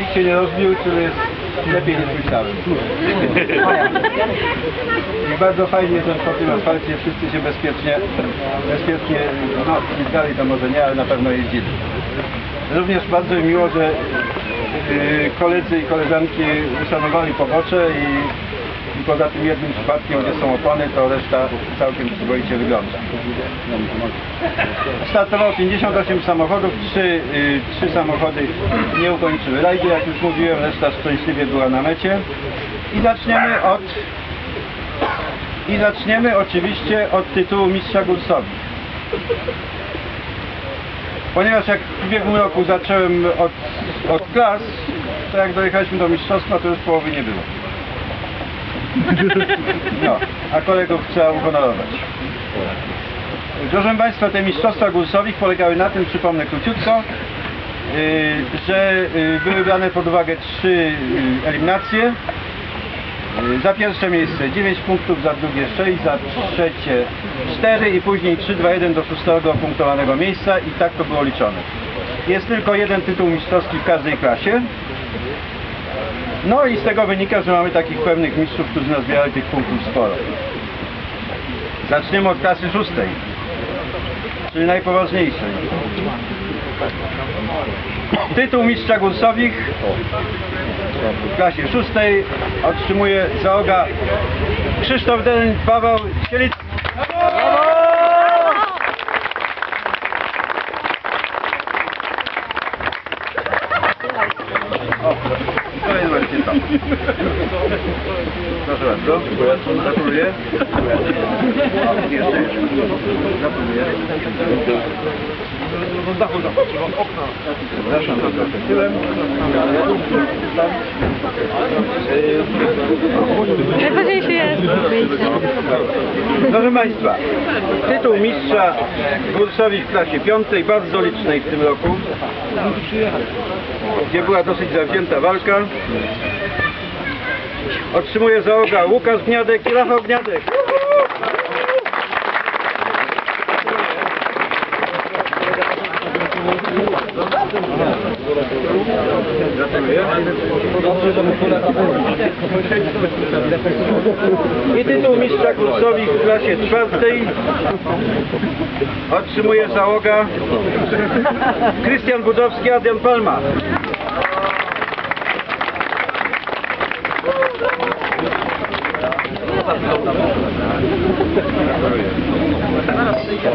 Nikt się nie rozbił, czyli lepiej niż myślałem. I bardzo fajnie ten po tym asfalcie wszyscy się bezpiecznie, bezpiecznie, no ślizgali to może nie, ale na pewno jeździli. Również bardzo mi miło, że yy, koledzy i koleżanki uszanowali pobocze i, i poza tym jednym przypadkiem, gdzie są opony, to reszta całkiem przyzwoicie wygląda. Startowało 58 samochodów, 3, y, 3 samochody nie ukończyły rajdy, jak już mówiłem, reszta szczęśliwie była na mecie. I zaczniemy od i zaczniemy oczywiście od tytułu Mistrza Górsowi. Ponieważ jak w ubiegłym roku zacząłem od, od klas, to jak dojechaliśmy do mistrzostwa, to już połowy nie było. No, a kolegów trzeba uhonorować. Proszę Państwa, te mistrzostwa górsowych polegały na tym, przypomnę króciutko, yy, że yy, były brane pod uwagę trzy yy, eliminacje. Za pierwsze miejsce 9 punktów, za drugie 6, za trzecie 4 i później 3, 2, 1 do szóstego punktowanego miejsca i tak to było liczone. Jest tylko jeden tytuł mistrzowski w każdej klasie. No i z tego wynika, że mamy takich pewnych mistrzów, którzy nazbierają tych punktów sporo. Zaczniemy od klasy szóstej, czyli najpoważniejszej. Tytuł mistrza Gursowich w klasie szóstej otrzymuje załoga Krzysztof Deleń, Paweł Sielicki. O, to jest właśnie to. Proszę bardzo. Gratuluję. Jeszcze, jeszcze. Gratuluję. Przepraszam, to trochę tyłem. Najważniejsze jest wyjście. Proszę Państwa, tytuł mistrza Górsowi w klasie piątej, bardzo licznej w tym roku, gdzie była dosyć zawzięta walka. Otrzymuje załoga Łukasz Gniadek i Rafał Gniadek. I tytuł mistrza kursowi w klasie czwartej otrzymuje załoga Krystian Budowski, Adrian Palma. ならすいや。